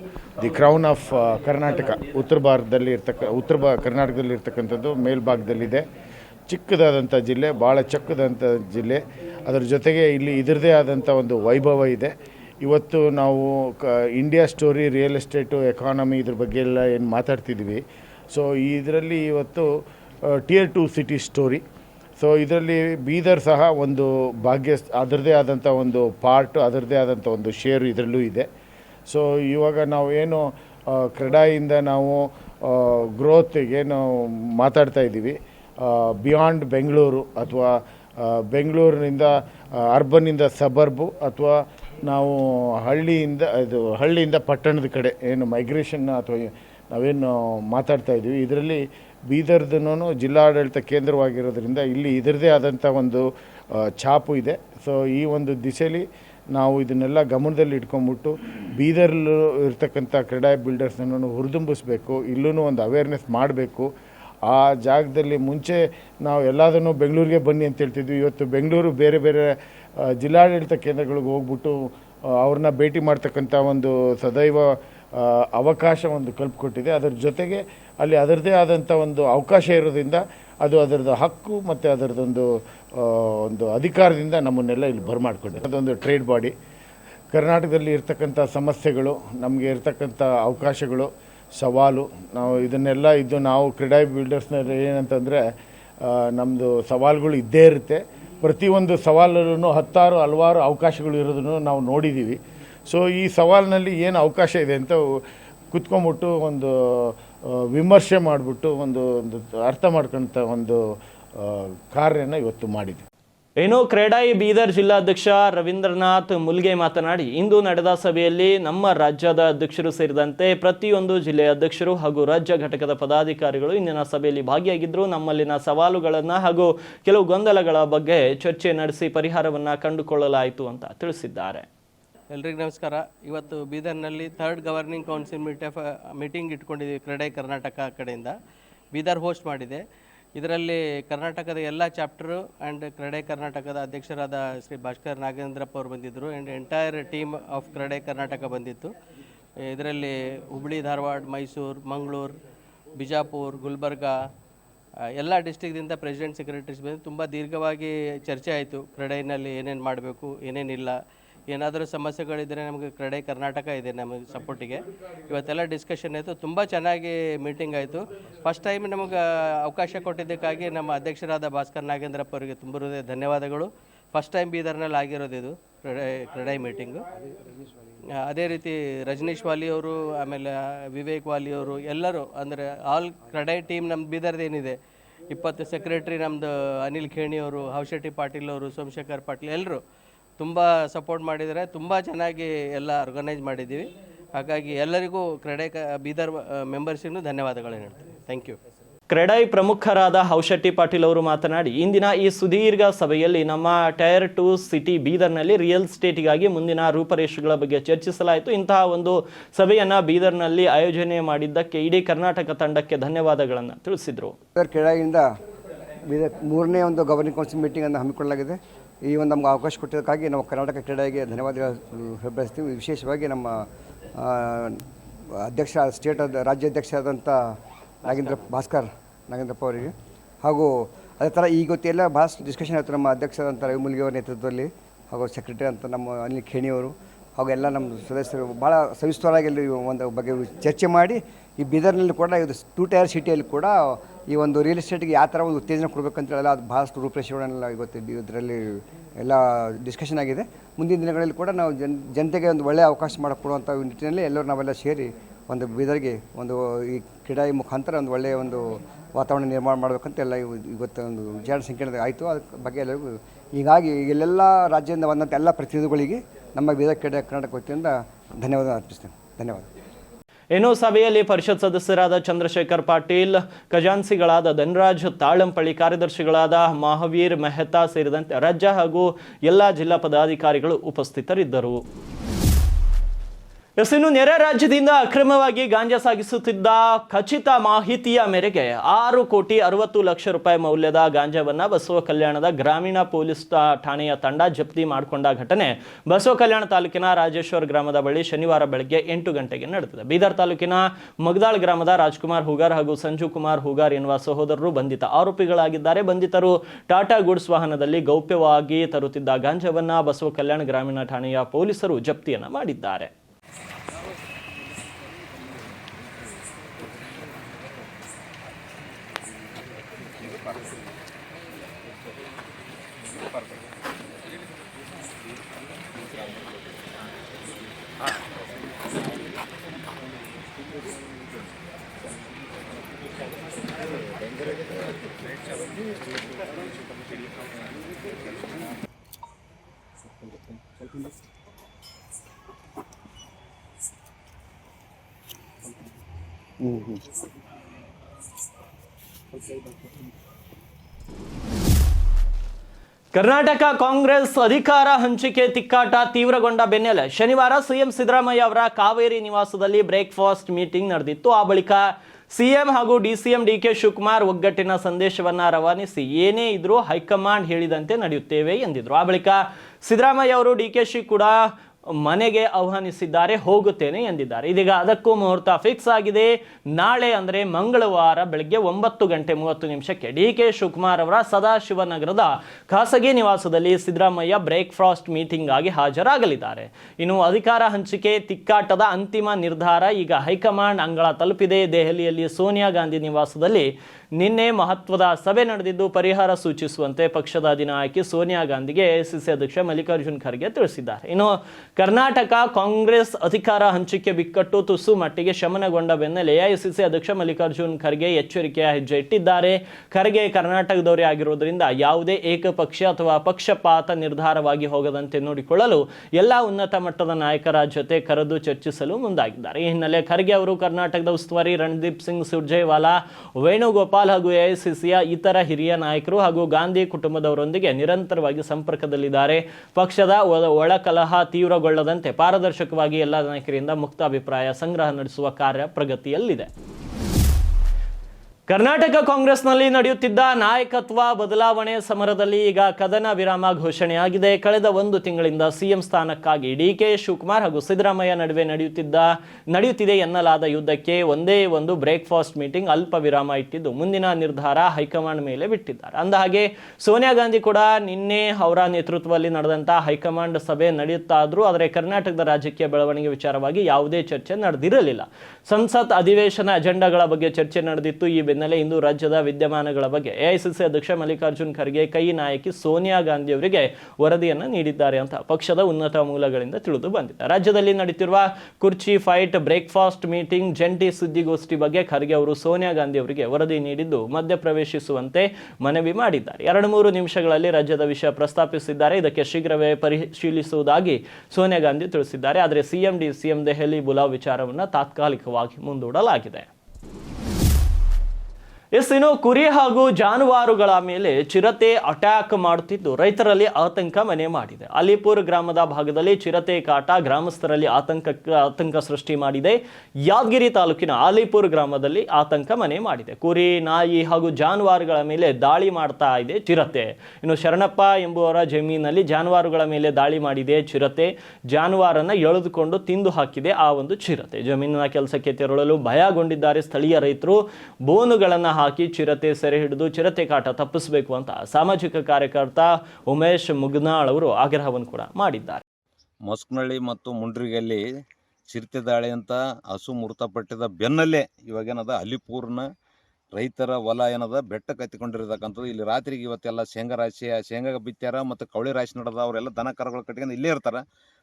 ದಿ ಕ್ರೌನ್ ಆಫ್ ಕರ್ನಾಟಕ ಉತ್ತರ ಭಾರತದಲ್ಲಿ ಇರ್ತಕ್ಕ, ಉತ್ತರ ಭಾ ಕರ್ನಾಟಕದಲ್ಲಿ ಇರ್ತಕ್ಕಂಥದ್ದು ಮೇಲ್ಭಾಗದಲ್ಲಿದೆ. ಚಿಕ್ಕದಾದಂಥ ಜಿಲ್ಲೆ ಭಾಳ ಚಕ್ಕದಂಥ ಜಿಲ್ಲೆ. ಅದರ ಜೊತೆಗೆ ಇಲ್ಲಿ ಇದರದೇ ಆದಂಥ ಒಂದು ವೈಭವ ಇದೆ. ಇವತ್ತು ನಾವು ಕ India story real estate economy ಇದ್ರ ಬಗ್ಗೆ ಎಲ್ಲ ಏನು ಮಾತಾಡ್ತಿದ್ವಿ. ಸೊ ಇದರಲ್ಲಿ ಇವತ್ತು tier two city story so ಇದರಲ್ಲಿ ಬೀದರ್ ಸಹ ಒಂದು ಭಾಗ್ಯ, ಅದರದೇ ಆದಂಥ ಒಂದು ಪಾರ್ಟ್ ಅದರದೇ ಆದಂಥ ಒಂದು ಶೇರ್ ಇದರಲ್ಲೂ ಇದೆ. ಸೊ ಇವಾಗ ನಾವು ಏನು ಕ್ರೀಡಾಯಿಂದ ನಾವು ಗ್ರೋತ್ಗೆ ಏನು ಮಾತಾಡ್ತಾ ಇದ್ದೀವಿ. ಬಿಯಾಂಡ್ ಬೆಂಗಳೂರು ಅಥವಾ ಬೆಂಗಳೂರಿನಿಂದ ಅರ್ಬನ್ನಿಂದ ಸಬರ್ಬು ಅಥವಾ ನಾವು ಹಳ್ಳಿಯಿಂದ, ಇದು ಹಳ್ಳಿಯಿಂದ ಪಟ್ಟಣದ ಕಡೆ ಏನು ಮೈಗ್ರೇಷನ್ ಅಥವಾ ನಾವೇನು ಮಾತಾಡ್ತಾ ಇದ್ದೀವಿ, ಇದರಲ್ಲಿ ಬೀದರ್ದೂ ಜಿಲ್ಲಾಡಳಿತ ಕೇಂದ್ರವಾಗಿರೋದ್ರಿಂದ ಇಲ್ಲಿ ಇದರದೇ ಆದಂಥ ಒಂದು ಛಾಪು ಇದೆ. ಸೊ ಈ ಒಂದು ದಿಶೆಯಲ್ಲಿ ನಾವು ಇದನ್ನೆಲ್ಲ ಗಮನದಲ್ಲಿ ಇಟ್ಕೊಂಡ್ಬಿಟ್ಟು ಬೀದರ್ಲು ಇರ್ತಕ್ಕಂಥ ಕ್ರೀಡಾ ಬಿಲ್ಡರ್ಸ್ನೂ ಹುರಿದುಂಬಿಸ್ಬೇಕು ಇಲ್ಲೂ ಒಂದು ಅವೇರ್ನೆಸ್ ಮಾಡಬೇಕು. ಆ ಜಾಗದಲ್ಲಿ ಮುಂಚೆ ನಾವು ಎಲ್ಲದನ್ನು ಬೆಂಗಳೂರಿಗೆ ಬನ್ನಿ ಅಂತ ಹೇಳ್ತಿದ್ವಿ. ಇವತ್ತು ಬೆಂಗಳೂರು ಬೇರೆ ಬೇರೆ ಜಿಲ್ಲಾಡಳಿತ ಕೇಂದ್ರಗಳಿಗೆ ಹೋಗ್ಬಿಟ್ಟು ಅವ್ರನ್ನ ಭೇಟಿ ಮಾಡ್ತಕ್ಕಂಥ ಒಂದು ಸದೈವ ಅವಕಾಶ ಒಂದು ಕಲ್ಪಿಕೊಟ್ಟಿದೆ. ಅದರ ಜೊತೆಗೆ ಅಲ್ಲಿ ಅದರದೇ ಆದಂಥ ಒಂದು ಅವಕಾಶ ಇರೋದ್ರಿಂದ ಅದು ಅದರದ್ದು ಹಕ್ಕು ಮತ್ತು ಅದರದೊಂದು ಒಂದು ಅಧಿಕಾರದಿಂದ ನಮ್ಮನ್ನೆಲ್ಲ ಇಲ್ಲಿ ಬರಮಾಡ್ಕೊಂಡಿದೆ ಅದೊಂದು ಟ್ರೇಡ್ ಬಾಡಿ. ಕರ್ನಾಟಕದಲ್ಲಿ ಇರ್ತಕ್ಕಂಥ ಸಮಸ್ಯೆಗಳು, ನಮಗೆ ಇರ್ತಕ್ಕಂಥ ಅವಕಾಶಗಳು ಸವಾಲು. ನಾವು ಇದನ್ನೆಲ್ಲ ಇದ್ದು ನಾವು ಕ್ರೀಡಾ ಬಿಲ್ಡರ್ಸ್ನಲ್ಲಿ ಏನಂತಂದರೆ ನಮ್ಮದು ಸವಾಲುಗಳು ಇದ್ದೇ ಇರುತ್ತೆ. ಪ್ರತಿಯೊಂದು ಸವಾಲಲ್ಲೂ ಹತ್ತಾರು, ಹಲವಾರು ಅವಕಾಶಗಳು ಇರೋದನ್ನು ನಾವು ನೋಡಿದ್ದೀವಿ ಸೊ ಈ ಸವಾಲಿನಲ್ಲಿ ಏನು ಅವಕಾಶ ಇದೆ ಅಂತ ಕುತ್ಕೊಂಬಿಟ್ಟು ಒಂದು ವಿಮರ್ಶೆ ಮಾಡಿಬಿಟ್ಟು ಒಂದು ಒಂದು ಅರ್ಥ ಮಾಡ್ಕೊಂಥ ಒಂದು ಕಾರ್ಯನ ಇವತ್ತು ಮಾಡಿದ್ವಿ. ಏನು ಕ್ರೇಡಾಯಿ ಬೀದರ್ ಜಿಲ್ಲಾಧ್ಯಕ್ಷ ರವೀಂದ್ರನಾಥ್ ಮುಲ್ಗೆ ಮಾತನಾಡಿ, ಇಂದು ನಡೆದ ಸಭೆಯಲ್ಲಿ ನಮ್ಮ ರಾಜ್ಯದ ಅಧ್ಯಕ್ಷರು ಸೇರಿದಂತೆ ಪ್ರತಿಯೊಂದು ಜಿಲ್ಲೆಯ ಅಧ್ಯಕ್ಷರು ಹಾಗೂ ರಾಜ್ಯ ಘಟಕದ ಪದಾಧಿಕಾರಿಗಳು ಇಂದಿನ ಸಭೆಯಲ್ಲಿ ಭಾಗಿಯಾಗಿದ್ದರು. ನಮ್ಮಲ್ಲಿನ ಸವಾಲುಗಳನ್ನು ಹಾಗೂ ಕೆಲವು ಗೊಂದಲಗಳ ಬಗ್ಗೆ ಚರ್ಚೆ ನಡೆಸಿ ಪರಿಹಾರವನ್ನು ಕಂಡುಕೊಳ್ಳಲಾಯಿತು ಅಂತ ತಿಳಿಸಿದ್ದಾರೆ. ಎಲ್ರಿಗೂ ನಮಸ್ಕಾರ. ಇವತ್ತು ಬೀದರ್ನಲ್ಲಿ third governing council meet meeting ಇಟ್ಕೊಂಡಿದ್ದೀವಿ ಕ್ರೀಡೆ ಕರ್ನಾಟಕ ಕಡೆಯಿಂದ. ಬೀದರ್ ಹೋಸ್ಟ್ ಮಾಡಿದೆ. ಇದರಲ್ಲಿ ಕರ್ನಾಟಕದ ಎಲ್ಲ ಚಾಪ್ಟರು ಆ್ಯಂಡ್ ಕ್ರೀಡೆ ಕರ್ನಾಟಕದ ಅಧ್ಯಕ್ಷರಾದ ಶ್ರೀ ಭಾಸ್ಕರ್ ನಾಗೇಂದ್ರಪ್ಪ ಅವರು ಬಂದಿದ್ದರು. ಆ್ಯಂಡ್ ಎಂಟೈರ್ ಟೀಮ್ ಆಫ್ ಕ್ರೀಡೆ ಕರ್ನಾಟಕ ಬಂದಿತ್ತು. ಇದರಲ್ಲಿ ಹುಬ್ಳಿ, ಧಾರವಾಡ, ಮೈಸೂರು, ಮಂಗಳೂರು, ಬಿಜಾಪುರ್, ಗುಲ್ಬರ್ಗಾ ಎಲ್ಲ ಡಿಸ್ಟಿಕ್ದಿಂದ ಪ್ರೆಸಿಡೆಂಟ್ ಸೆಕ್ರೆಟರೀಸ್ ಬಂದು ತುಂಬ ದೀರ್ಘವಾಗಿ ಚರ್ಚೆ ಆಯಿತು. ಕ್ರೀಡೆಯಲ್ಲಿ ಏನೇನು ಮಾಡಬೇಕು, ಏನೇನಿಲ್ಲ. ಏನಾದರೂ ಸಮಸ್ಯೆಗಳಿದ್ದರೆ ನಮಗೆ ಕ್ರೀಡೆ ಕರ್ನಾಟಕ ಇದೆ ನಮಗೆ ಸಪೋರ್ಟಿಗೆ. ಇವತ್ತೆಲ್ಲ ಡಿಸ್ಕಷನ್ ಆಯಿತು ತುಂಬ ಚೆನ್ನಾಗಿ ಮೀಟಿಂಗ್ ಆಯಿತು. ಫಸ್ಟ್ ಟೈಮ್ ನಮಗೆ ಅವಕಾಶ ಕೊಟ್ಟಿದ್ದಕ್ಕಾಗಿ ನಮ್ಮ ಅಧ್ಯಕ್ಷರಾದ ಭಾಸ್ಕರ್ ನಾಗೇಂದ್ರಪ್ಪ ಅವರಿಗೆ ತುಂಬ ಹೃದಯ ಧನ್ಯವಾದಗಳು. ಫಸ್ಟ್ ಟೈಮ್ ಬೀದರ್ನಲ್ಲಿ ಆಗಿರೋದು ಇದು, ಕ್ರೀಡೆ ಮೀಟಿಂಗು ಅದೇ ರೀತಿ ರಜನೀಶ್ ವಾಲಿಯವರು ಆಮೇಲೆ ವಿವೇಕ್ ವಾಲಿಯವರು ಎಲ್ಲರೂ ಅಂದರೆ ಆಲ್ ಕ್ರಡೈ ಟೀಮ್ ನಮ್ಮ ಬೀದರ್ದು ಏನಿದೆ. ಇಪ್ಪತ್ತು ಸೆಕ್ರೆಟ್ರಿ ನಮ್ಮದು ಅನಿಲ್ ಖೇಣಿ ಅವರು ಹೌಶೆಟ್ಟಿ ಪಾಟೀಲ್ ಅವರು, ಸೋಮಶೇಖರ್ ಪಾಟೀಲ್ ಎಲ್ಲರೂ ತುಂಬ ಸಪೋರ್ಟ್ ಮಾಡಿದರೆ ತುಂಬ ಚೆನ್ನಾಗಿ ಎಲ್ಲ ಆರ್ಗನೈಸ್ ಮಾಡಿದ್ದೀವಿ. ಹಾಗಾಗಿ ಎಲ್ಲರಿಗೂ ಕ್ರೆಡೈ ಕ ಬೀದರ್ ಮೆಂಬರ್ಸಿಗೂ ಧನ್ಯವಾದಗಳು ಹೇಳ್ತೀನಿ. ಥ್ಯಾಂಕ್ ಯು ಕ್ರೆಡೈ ಪ್ರಮುಖರಾದ ಹೌಶೆಟ್ಟಿ ಪಾಟೀಲ್ ಅವರು ಮಾತನಾಡಿ ಇಂದಿನ ಈ ಸುದೀರ್ಘ ಸಭೆಯಲ್ಲಿ ನಮ್ಮ ಟೈರ್ ಟು ಸಿಟಿ ಬೀದರ್ನಲ್ಲಿ ರಿಯಲ್ ಸ್ಟೇಟಿಗಾಗಿ ಮುಂದಿನ ರೂಪರೇಷೆಗಳ ಬಗ್ಗೆ ಚರ್ಚಿಸಲಾಯಿತು. ಇಂತಹ ಒಂದು ಸಭೆಯನ್ನು ಬೀದರ್ನಲ್ಲಿ ಆಯೋಜನೆ ಮಾಡಿದ್ದಕ್ಕೆ ಇಡೀ ಕರ್ನಾಟಕ ತಂಡಕ್ಕೆ ಧನ್ಯವಾದಗಳನ್ನು ತಿಳಿಸಿದರು. ಕ್ರೆಡೈಯಿಂದ ಕ್ರೀಡೆಯಿಂದ ಬೀದರ್ ಮೂರನೇ ಒಂದು ಗವರ್ನಿಂಗ್ ಕೌನ್ಸಿಲ್ ಮೀಟಿಂಗನ್ನು ಹಮ್ಮಿಕೊಳ್ಳಲಾಗಿದೆ. ಈ ಒಂದು ನಮ್ಗೆ ಅವಕಾಶ ಕೊಟ್ಟಿದ್ದಕ್ಕಾಗಿ ನಾವು ಕರ್ನಾಟಕ ಕ್ರೀಡೆಗೆ ಧನ್ಯವಾದ ಬಯಸ್ತೀವಿ ವಿಶೇಷವಾಗಿ ನಮ್ಮ ಅಧ್ಯಕ್ಷ ಸ್ಟೇಟ್ ರಾಜ್ಯಾಧ್ಯಕ್ಷ ರಾಜ್ಯಾಧ್ಯಕ್ಷರಾದಂಥ ನಾಗೇಂದ್ರ ಭಾಸ್ಕರ್ ನಾಗೇಂದ್ರಪ್ಪ ಅವರಿಗೆ. ಹಾಗೂ ಅದೇ ಥರ ಈ ಗೊತ್ತಿಲ್ಲ ಭಾಳಷ್ಟು ಡಿಸ್ಕಷನ್ ಆಯಿತು ನಮ್ಮ ಅಧ್ಯಕ್ಷರಾದಂಥ ರವಿ ಮುಲ್ಗಿ ಅವರ ನೇತೃತ್ವದಲ್ಲಿ ಹಾಗೂ ಸೆಕ್ರೆಟರಿ ಅಂತ ನಮ್ಮ ಅನಿಲ್ ಖೇಣಿಯವರು ಹಾಗೂ ಎಲ್ಲ ನಮ್ಮ ಸದಸ್ಯರು ಭಾಳ ಸವಿಸ್ತರವಾಗಿ ಇಲ್ಲಿ ಒಂದು ಬಗ್ಗೆ ಚರ್ಚೆ ಮಾಡಿ, ಈ ಬೀದರ್ನಲ್ಲಿ ಕೂಡ ಇದು ಟೂ ಟೈರ್ ಸಿಟಿಯಲ್ಲಿ ಕೂಡ ಈ ಒಂದು ರಿಯಲ್ ಎಸ್ಟೇಟ್ಗೆ ಯಾವ ಥರ ಒಂದು ಉತ್ತೇಜನ ಕೊಡಬೇಕಂತೇಳಿ ಅದು ಭಾಳಷ್ಟು ರೂಪರೇಷೆಗಳನ್ನೆಲ್ಲ ಇವತ್ತು ಇದರಲ್ಲಿ ಎಲ್ಲ ಡಿಸ್ಕಷನ್ ಆಗಿದೆ. ಮುಂದಿನ ದಿನಗಳಲ್ಲಿ ಕೂಡ ನಾವು ಜನ್, ಜನತೆಗೆ ಒಂದು ಒಳ್ಳೆಯ ಅವಕಾಶ ಮಾಡಿಕೊಡುವಂಥ ನಿಟ್ಟಿನಲ್ಲಿ ಎಲ್ಲರೂ ನಾವೆಲ್ಲ ಸೇರಿ ಒಂದು ಬೀದರ್ಗೆ ಒಂದು ಈ ಕ್ರೀಡಾ ಮುಖಾಂತರ ಒಂದು ಒಳ್ಳೆಯ ಒಂದು ವಾತಾವರಣ ನಿರ್ಮಾಣ ಮಾಡಬೇಕಂತ ಎಲ್ಲ ಇವತ್ತು ಒಂದು ವಿಚಾರ ಸಂಕಿರಣದ ಆಯಿತು. ಅದಕ್ಕೆ ಬಗ್ಗೆ ಎಲ್ಲರಿಗೂ ಹೀಗಾಗಿ ಇಲ್ಲೆಲ್ಲ ರಾಜ್ಯದಿಂದ ಬಂದಂಥ ಎಲ್ಲ ಪ್ರತಿನಿಧಿಗಳಿಗೆ ನಮ್ಮ ಬೀದರ್ ಕ್ರೀಡೆ ಕರ್ನಾಟಕ ವತಿಯಿಂದ ಧನ್ಯವಾದ ಅರ್ಪಿಸ್ತೇನೆ. ಧನ್ಯವಾದ. ಇನ್ನು ಸಭೆಯಲ್ಲಿ ಪರಿಷತ್ ಸದಸ್ಯರಾದ ಚಂದ್ರಶೇಖರ್ ಪಾಟೀಲ್ ಖಜಾನ್ಸಿಗಳಾದ ಧನರಾಜ್, ತಾಳಂಪಳ್ಳಿ ಕಾರ್ಯದರ್ಶಿಗಳಾದ ಮಹಾವೀರ್ ಮೆಹ್ತಾ ಸೇರಿದಂತೆ ರಾಜ್ಯ ಹಾಗೂ ಎಲ್ಲ ಜಿಲ್ಲಾ ಪದಾಧಿಕಾರಿಗಳು ಉಪಸ್ಥಿತರಿದ್ದರು. ಎಸ್ ನೆರೆ ರಾಜ್ಯದಿಂದ ಅಕ್ರಮವಾಗಿ ಗಾಂಜಾ ಸಾಗಿಸುತ್ತಿದ್ದ ಖಚಿತ ಮಾಹಿತಿಯ ಮೇರೆಗೆ ಆರು ಕೋಟಿ ಅರವತ್ತು ಲಕ್ಷ ರೂಪಾಯಿ ಮೌಲ್ಯದ ಗಾಂಜಾವನ್ನು ಬಸವ ಕಲ್ಯಾಣದ ಗ್ರಾಮೀಣ ಪೊಲೀಸ್ ಠಾಣೆಯ ತಂಡ ಜಪ್ತಿ ಮಾಡಿಕೊಂಡ ಘಟನೆ ಬಸವ ಕಲ್ಯಾಣ ತಾಲೂಕಿನ ರಾಜೇಶ್ವರ ಗ್ರಾಮದ ಬಳಿ ಶನಿವಾರ ಬೆಳಗ್ಗೆ ಎಂಟು ಗಂಟೆಗೆ ನಡೆದಿದೆ. ಬೀದರ್ ತಾಲೂಕಿನ ಮಗದಾಳ್ ಗ್ರಾಮದ ರಾಜ್ಕುಮಾರ್ ಹೂಗಾರ್ ಹಾಗೂ ಸಂಜು ಕುಮಾರ್ ಹೂಗಾರ್ ಎನ್ನುವ ಸಹೋದರರು ಬಂಧಿತ ಆರೋಪಿಗಳಾಗಿದ್ದಾರೆ. ಬಂಧಿತರು ಟಾಟಾ ಗುಡ್ಸ್ ವಾಹನದಲ್ಲಿ ಗೌಪ್ಯವಾಗಿ ತರುತ್ತಿದ್ದ ಗಾಂಜಾವನ್ನ ಬಸವ ಕಲ್ಯಾಣ ಗ್ರಾಮೀಣ ಠಾಣೆಯ ಪೊಲೀಸರು ಜಪ್ತಿಯನ್ನ ಮಾಡಿದ್ದಾರೆ. Mm-hmm. ಕರ್ನಾಟಕ ಕಾಂಗ್ರೆಸ್ ಅಧಿಕಾರ ಹಂಚಿಕೆ ತಿಕ್ಕಾಟ ತೀವ್ರಗೊಂಡ ಬೆನ್ನಲ್ಲೇ ಶನಿವಾರ ಸಿಎಂ ಸಿದ್ದರಾಮಯ್ಯ ಅವರ ಕಾವೇರಿ ನಿವಾಸದಲ್ಲಿ ಬ್ರೇಕ್ಫಾಸ್ಟ್ ಮೀಟಿಂಗ್ ನಡೆದಿತ್ತು. ಆ ಬಳಿಕ ಸಿಎಂ ಹಾಗೂ ಡಿಸಿಎಂ ಡಿ ಕೆ ಶಿವಕುಮಾರ್ ಒಗ್ಗಟ್ಟಿನ ಸಂದೇಶವನ್ನ ರವಾನಿಸಿ, ಏನೇ ಇದ್ರೂ ಹೈಕಮಾಂಡ್ ಹೇಳಿದಂತೆ ನಡೆಯುತ್ತೇವೆ ಎಂದಿದ್ರು. ಆ ಬಳಿಕ ಸಿದ್ದರಾಮಯ್ಯ ಅವರು ಡಿ ಕೆ ಶಿ ಕೂಡ ಮನೆಗೆ ಆಹ್ವಾನಿಸಿದ್ದಾರೆ, ಹೋಗುತ್ತೇನೆ ಎಂದಿದ್ದಾರೆ. ಇದೀಗ ಅದಕ್ಕೂ ಮುಹೂರ್ತ ಫಿಕ್ಸ್ ಆಗಿದೆ. ನಾಳೆ ಅಂದರೆ ಮಂಗಳವಾರ ಬೆಳಗ್ಗೆ ಒಂಬತ್ತು ಗಂಟೆ ಮೂವತ್ತು ನಿಮಿಷಕ್ಕೆ ಡಿ ಕೆ ಶಿವಕುಮಾರ್ ಅವರ ಸದಾಶಿವನಗರದ ಖಾಸಗಿ ನಿವಾಸದಲ್ಲಿ ಸಿದ್ದರಾಮಯ್ಯ ಬ್ರೇಕ್ಫಾಸ್ಟ್ ಮೀಟಿಂಗ್ ಆಗಿ ಹಾಜರಾಗಲಿದ್ದಾರೆ. ಇನ್ನು ಅಧಿಕಾರ ಹಂಚಿಕೆ ತಿಕ್ಕಾಟದ ಅಂತಿಮ ನಿರ್ಧಾರ ಈಗ ಹೈಕಮಾಂಡ್ ಅಂಗಳ ತಲುಪಿದೆ. ದೆಹಲಿಯಲ್ಲಿ ಸೋನಿಯಾ ಗಾಂಧಿ ನಿವಾಸದಲ್ಲಿ ನಿನ್ನೆ ಮಹತ್ವದ ಸಭೆ ನಡೆದಿದ್ದು ಪರಿಹಾರ ಸೂಚಿಸುವಂತೆ ಪಕ್ಷದ ಅಧಿನಾಯಕಿ ಸೋನಿಯಾ ಗಾಂಧಿಗೆ ಎಐಸಿಸಿ ಅಧ್ಯಕ್ಷ ಮಲ್ಲಿಕಾರ್ಜುನ್ ಖರ್ಗೆ ತಿಳಿಸಿದ್ದಾರೆ. ಇನ್ನು ಕರ್ನಾಟಕ ಕಾಂಗ್ರೆಸ್ ಅಧಿಕಾರ ಹಂಚಿಕೆ ಬಿಕ್ಕಟ್ಟು ತುಸು ಮಟ್ಟಿಗೆ ಶಮನಗೊಂಡ ಬೆನ್ನಲ್ಲೇ ಎಐಸಿಸಿ ಅಧ್ಯಕ್ಷ ಮಲ್ಲಿಕಾರ್ಜುನ್ ಖರ್ಗೆ ಎಚ್ಚರಿಕೆಯ ಹೆಜ್ಜೆ ಇಟ್ಟಿದ್ದಾರೆ. ಖರ್ಗೆ ಕರ್ನಾಟಕದವರೇ ಆಗಿರುವುದರಿಂದ ಯಾವುದೇ ಏಕಪಕ್ಷ ಅಥವಾ ಪಕ್ಷಪಾತ ನಿರ್ಧಾರವಾಗಿ ಹೋಗದಂತೆ ನೋಡಿಕೊಳ್ಳಲು ಎಲ್ಲ ಉನ್ನತ ಮಟ್ಟದ ನಾಯಕರ ಜೊತೆ ಕರೆದು ಚರ್ಚಿಸಲು ಮುಂದಾಗಿದ್ದಾರೆ. ಈ ಹಿನ್ನೆಲೆ ಖರ್ಗೆ ಅವರು ಕರ್ನಾಟಕದ ಉಸ್ತುವಾರಿ ರಣದೀಪ್ ಸಿಂಗ್ ಸುರ್ಜೇವಾಲಾ, ವೇಣುಗೋಪಾಲ್ ಹಾಗೂ ಎಐಸಿಸಿಯ ಇತರ ಹಿರಿಯ ನಾಯಕರು ಹಾಗೂ ಗಾಂಧಿ ಕುಟುಂಬದವರೊಂದಿಗೆ ನಿರಂತರವಾಗಿ ಸಂಪರ್ಕದಲ್ಲಿದ್ದಾರೆ. ಪಕ್ಷದ ಒಳಕಲಹ ಒಳಕಲಹ ತೀವ್ರಗೊಳ್ಳದಂತೆ ಪಾರದರ್ಶಕವಾಗಿ ಎಲ್ಲ ನಾಯಕರಿಂದ ಮುಕ್ತ ಅಭಿಪ್ರಾಯ ಸಂಗ್ರಹ ನಡೆಸುವ ಕಾರ್ಯ ಪ್ರಗತಿಯಲ್ಲಿದೆ. ಕರ್ನಾಟಕ ಕಾಂಗ್ರೆಸ್ನಲ್ಲಿ ನಡೆಯುತ್ತಿದ್ದ ನಾಯಕತ್ವ ಬದಲಾವಣೆ ಸಮರದಲ್ಲಿ ಈಗ ಕದನ ವಿರಾಮ ಘೋಷಣೆಯಾಗಿದೆ. ಕಳೆದ ಒಂದು ತಿಂಗಳಿಂದ ಸಿಎಂ ಸ್ಥಾನಕ್ಕಾಗಿ ಡಿ ಕೆ ಶಿವಕುಮಾರ್ ಹಾಗೂ ಸಿದ್ದರಾಮಯ್ಯ ನಡುವೆ ನಡೆಯುತ್ತಿದ್ದ, ನಡೆಯುತ್ತಿದೆ ಎನ್ನಲಾದ ಯುದ್ಧಕ್ಕೆ ಒಂದೇ ಒಂದು ಬ್ರೇಕ್ಫಾಸ್ಟ್ ಮೀಟಿಂಗ್ ಅಲ್ಪ ವಿರಾಮ ಇಟ್ಟಿದ್ದು ಮುಂದಿನ ನಿರ್ಧಾರ ಹೈಕಮಾಂಡ್ ಮೇಲೆ ಬಿಟ್ಟಿದ್ದಾರೆ. ಅಂದಹಾಗೆ, ಸೋನಿಯಾ ಗಾಂಧಿ ಕೂಡ ನಿನ್ನೆ ಅವರ ನೇತೃತ್ವದಲ್ಲಿ ನಡೆದಂತಹ ಹೈಕಮಾಂಡ್ ಸಭೆ ನಡೆಯುತ್ತಾದ್ರೂ ಆದರೆ ಕರ್ನಾಟಕದ ರಾಜಕೀಯ ಬೆಳವಣಿಗೆ ವಿಚಾರವಾಗಿ ಯಾವುದೇ ಚರ್ಚೆ ನಡೆದಿರಲಿಲ್ಲ. ಸಂಸತ್ ಅಧಿವೇಶನ ಅಜೆಂಡಾಗಳ ಬಗ್ಗೆ ಚರ್ಚೆ ನಡೆದಿತ್ತು. ಈ ಬೆನ್ನಲ್ಲೇ ಇಂದು ರಾಜ್ಯದ ವಿದ್ಯಮಾನಗಳ ಬಗ್ಗೆ ಎಐಸಿಸಿ ಅಧ್ಯಕ್ಷ ಮಲ್ಲಿಕಾರ್ಜುನ್ ಖರ್ಗೆ, ಕೈ ನಾಯಕಿ ಸೋನಿಯಾ ಗಾಂಧಿ ಅವರಿಗೆ ವರದಿಯನ್ನು ನೀಡಿದ್ದಾರೆ ಅಂತ ಪಕ್ಷದ ಉನ್ನತ ಮೂಲಗಳಿಂದ ತಿಳಿದು ಬಂದಿದೆ. ರಾಜ್ಯದಲ್ಲಿ ನಡೆಯುತ್ತಿರುವ ಕುರ್ಚಿ ಫೈಟ್, ಬ್ರೇಕ್ಫಾಸ್ಟ್ ಮೀಟಿಂಗ್, ಜಂಟಿ ಸುದ್ದಿಗೋಷ್ಠಿ ಬಗ್ಗೆ ಖರ್ಗೆ ಅವರು ಸೋನಿಯಾ ಗಾಂಧಿ ಅವರಿಗೆ ವರದಿ ನೀಡಿದ್ದು ಮಧ್ಯಪ್ರವೇಶಿಸುವಂತೆ ಮನವಿ ಮಾಡಿದ್ದಾರೆ. ಎರಡು ಮೂರು ನಿಮಿಷಗಳಲ್ಲಿ ರಾಜ್ಯದ ವಿಷಯ ಪ್ರಸ್ತಾಪಿಸಿದ್ದಾರೆ. ಇದಕ್ಕೆ ಶೀಘ್ರವೇ ಪರಿಶೀಲಿಸುವುದಾಗಿ ಸೋನಿಯಾ ಗಾಂಧಿ ತಿಳಿಸಿದ್ದಾರೆ. ಆದರೆ ಸಿಎಂ ಡಿ, ಸಿಎಂ ದೆಹಲಿ ಬುಲಾವ್ ವಿಚಾರವನ್ನು ತಾತ್ಕಾಲಿಕವಾಗಿ ಮುಂದೂಡಲಾಗಿದೆ. ಎಸ್ ಇನ್ನು ಕುರಿ ಹಾಗೂ ಜಾನುವಾರುಗಳ ಮೇಲೆ ಚಿರತೆ ಅಟ್ಯಾಕ್ ಮಾಡುತ್ತಿದ್ದು, ರೈತರಲ್ಲಿ ಆತಂಕ ಮನೆ ಮಾಡಿದೆ. ಅಲಿಪುರ್ ಗ್ರಾಮದ ಭಾಗದಲ್ಲಿ ಚಿರತೆ ಕಾಟ ಗ್ರಾಮಸ್ಥರಲ್ಲಿ ಆತಂಕ ಆತಂಕ ಸೃಷ್ಟಿ ಮಾಡಿದೆ. ಯಾದಗಿರಿ ತಾಲೂಕಿನ ಅಲಿಪುರ್ ಗ್ರಾಮದಲ್ಲಿ ಆತಂಕ ಮನೆ ಮಾಡಿದೆ. ಕುರಿ, ನಾಯಿ ಹಾಗೂ ಜಾನುವಾರುಗಳ ಮೇಲೆ ದಾಳಿ ಮಾಡ್ತಾ ಇದೆ ಚಿರತೆ. ಇನ್ನು ಶರಣಪ್ಪ ಎಂಬುವರ ಜಮೀನಲ್ಲಿ ಜಾನುವಾರುಗಳ ಮೇಲೆ ದಾಳಿ ಮಾಡಿದೆ ಚಿರತೆ. ಜಾನುವಾರನ್ನ ಎಳೆದುಕೊಂಡು ತಿಂದು ಹಾಕಿದೆ ಆ ಒಂದು ಚಿರತೆ. ಜಮೀನಿನ ಕೆಲಸಕ್ಕೆ ತೆರಳಲು ಭಯಗೊಂಡಿದ್ದಾರೆ ಸ್ಥಳೀಯ ರೈತರು. ಬೋನುಗಳನ್ನು ಹಾಕಿ ಚಿರತೆ ಸೆರೆ ಹಿಡಿದು ಚಿರತೆ ಕಾಟ ತಪ್ಪಿಸಬೇಕು ಅಂತ ಸಾಮಾಜಿಕ ಕಾರ್ಯಕರ್ತ ಉಮೇಶ್ ಮುಗ್ನಾಳ್ ಅವರು ಆಗ್ರಹವನ್ನು ಕೂಡ ಮಾಡಿದ್ದಾರೆ. ಮೊಸ್ಕನಳ್ಳಿ ಮತ್ತು ಮುಂಡ್ರಿಗಲ್ಲಿ ಚಿರತೆ ದಾಳಿ ಅಂತ ಹಸು ಮೃತಪಟ್ಟಿದ ಬೆನ್ನಲ್ಲೇ ಇವಾಗೇನದ ಅಲಿಪೂರ್ನ ರೈತರ ಹೊಲ ಏನದ ಬೆಟ್ಟ ಕತ್ತಿಕೊಂಡಿರ್ತಕ್ಕಂಥದ್ದು ಇಲ್ಲಿ ರಾತ್ರಿಗೆ ಇವತ್ತೆಲ್ಲ ಶೇಂಗಾ ರಾಶಿ, ಶೇಂಗಾ ಬಿತ್ತಾರ ಮತ್ತು ಕವಳಿ ರಾಶಿ ನಡೆದ ಅವರೆಲ್ಲ ದನ ಕರಗಳು ಕಟ್ಕೊಂಡು ಇಲ್ಲೇ ಇರ್ತಾರೆ.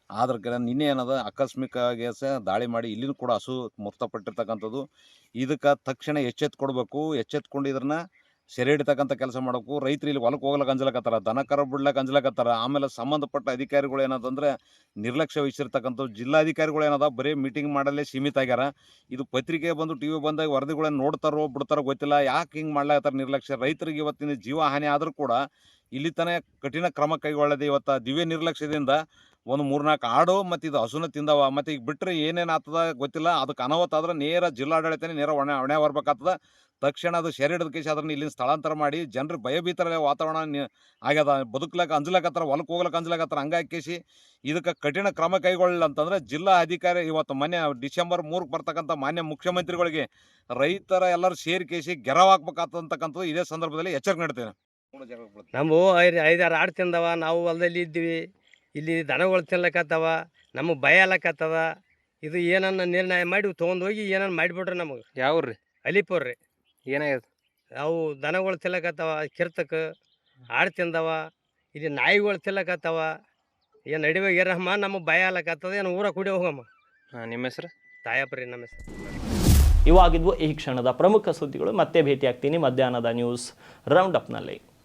ಆದ್ರ ಕಡೆ ನಿನ್ನೆ ಏನದ, ಆಕಸ್ಮಿಕವಾಗಿ ಸಹ ದಾಳಿ ಮಾಡಿ ಇಲ್ಲಿನೂ ಕೂಡ ಹಸು ಮೃತಪಟ್ಟಿರ್ತಕ್ಕಂಥದ್ದು. ಇದಕ್ಕೆ ತಕ್ಷಣ ಎಚ್ಚೆತ್ತು ಕೊಡಬೇಕು ಎಚ್ಚೆತ್ಕೊಂಡು ಇದನ್ನ ಸೆರೆ ಹಿಡಿತಕ್ಕಂಥ ಕೆಲಸ ಮಾಡಬೇಕು. ರೈತರು ಇಲ್ಲಿ ಹೊಲಕ್ಕೆ ಹೋಗ್ಲಕ್ಕೆ ಅಂಜಲಕತ್ತಾರ ದನ ಕರ ಬಿಡ್ಲಕ್ಕೆ ಅಂಜಲಕತ್ತಾರ ಆಮೇಲೆ ಸಂಬಂಧಪಟ್ಟ ಅಧಿಕಾರಿಗಳು ಏನದಂದ್ರೆ ನಿರ್ಲಕ್ಷ್ಯ ವಹಿಸಿರ್ತಕ್ಕಂಥದ್ದು. ಜಿಲ್ಲಾಧಿಕಾರಿಗಳು ಏನದ, ಬರೀ ಮೀಟಿಂಗ್ ಮಾಡಲ್ಲೇ ಸೀಮಿತ ಆಗ್ಯಾರ. ಇದು ಪತ್ರಿಕೆ ಬಂದು ಟಿ ವಿ ಬಂದಾಗ ವರದಿಗಳನ್ನ ನೋಡ್ತಾರೋ ಬಿಡ್ತಾರೋ ಗೊತ್ತಿಲ್ಲ. ಯಾಕೆ ಹಿಂಗೆ ಮಾಡ್ಲಾಕತ್ತಾರ ನಿರ್ಲಕ್ಷ್ಯ? ರೈತರಿಗೆ ಇವತ್ತಿನ ಜೀವ ಹಾನಿ ಆದರೂ ಕೂಡ ಇಲ್ಲಿ ತನಕ ಕಠಿಣ ಕ್ರಮ ಕೈಗೊಳ್ಳದೆ ಇವತ್ತು ದಿವ್ಯ ನಿರ್ಲಕ್ಷ್ಯದಿಂದ ಒಂದು ಮೂರ್ನಾಲ್ಕು ಆಡು ಮತ್ತು ಇದು ಹಸುನ ತಿಂದವ ಮತ್ತು ಈಗ ಬಿಟ್ಟರೆ ಏನೇನು ಆಗ್ತದ ಗೊತ್ತಿಲ್ಲ. ಅದಕ್ಕೆ ಅನಾಹುತ ಆದ್ರೆ ನೇರ ಜಿಲ್ಲಾಡಳಿತನೇ ನೇರ ಒಣ ಹೊಣೆ ಬರ್ಬೇಕಾಗ್ತದ ತಕ್ಷಣ ಅದು ಸೆರೆ ಹಿಡಿದ ಕೇಸ್ ಅದನ್ನ ಇಲ್ಲಿಂದ ಸ್ಥಳಾಂತರ ಮಾಡಿ ಜನರು ಭಯಭೀತರ ವಾತಾವರಣ ಆಗ್ಯದ. ಬದುಕ್ಲಕ್ಕ ಅಂಜಲಕತ್ತಾರ ಹೊಲಕ್ಕೆ ಹೋಗ್ಲಕ್ಕೆ ಅಂಜಲಕತ್ತಾರ ಹಂಗಾಗಿ ಕೇಸಿ ಇದಕ್ಕೆ ಕಠಿಣ ಕ್ರಮ ಕೈಗೊಳ್ಳಲಿಲ್ಲ ಅಂತಂದ್ರೆ ಜಿಲ್ಲಾ ಅಧಿಕಾರಿ ಇವತ್ತು ಮೊನ್ನೆ ಡಿಸೆಂಬರ್ ಮೂರಕ್ಕೆ ಬರ್ತಕ್ಕಂಥ ಮಾನ್ಯ ಮುಖ್ಯಮಂತ್ರಿಗಳಿಗೆ ರೈತರ ಎಲ್ಲರೂ ಸೇರಿ ಕೇಸಿ ಗೆರವ್ ಹಾಕ್ಬೇಕಾಗ್ತಕ್ಕಂಥದ್ದು ಇದೇ ಸಂದರ್ಭದಲ್ಲಿ ಎಚ್ಚರಿಕೆ ನೀಡ್ತೇನೆ. ನಮ್ಮವು ಐದು ಐದಾರು ಆಡು ತಿಂದವ. ನಾವು ಹೊಲದಲ್ಲಿ ಇದ್ವಿ ಇಲ್ಲಿ ದನಗಳು ತಿನ್ಲಕ್ಕತ್ತವ ನಮಗೆ ಭಯ ಅಲ್ಲಕತ್ತದ ಇದು ಏನನ್ನ ನಿರ್ಣಯ ಮಾಡಿ ತೊಗೊಂಡು ಹೋಗಿ ಏನನ್ನ ಮಾಡಿಬಿಟ್ರಿ ನಮಗೆ. ಯಾವ್ರಿ ಅಲಿಪುರ್ ರೀ ಏನಾಗ್ಯದ? ಅವು ದನಗಳು ತಿನ್ಲಕ್ಕತ್ತವ ಕಿರ್ತಕ್ಕೆ ಆಡು ತಿಂದವ ಇಲ್ಲಿ ನಾಯಿಗಳು ತಿನ್ಲಕ್ಕತ್ತವ ಏನು ಅಡಿವೆ ಏರಮ್ಮ ನಮಗೆ ಭಯ ಅಲ್ಲಕತ್ತದ ಏನು ಊರ ಕುಡಿ ಹೋಗಮ್ಮ. ಹಾಂ ನಿಮ್ಮ ಹೆಸರು? ತಾಯಪ್ಪ ರೀ ನಮ್ಮ ಹೆಸರು. ಇವಾಗಿದ್ವು ಈ ಕ್ಷಣದ ಪ್ರಮುಖ ಸುದ್ದಿಗಳು ಮತ್ತೆ ಭೇಟಿಯಾಗ್ತೀನಿ ಮಧ್ಯಾಹ್ನದ ನ್ಯೂಸ್ ರೌಂಡ್ ಅಪ್ನಲ್ಲಿ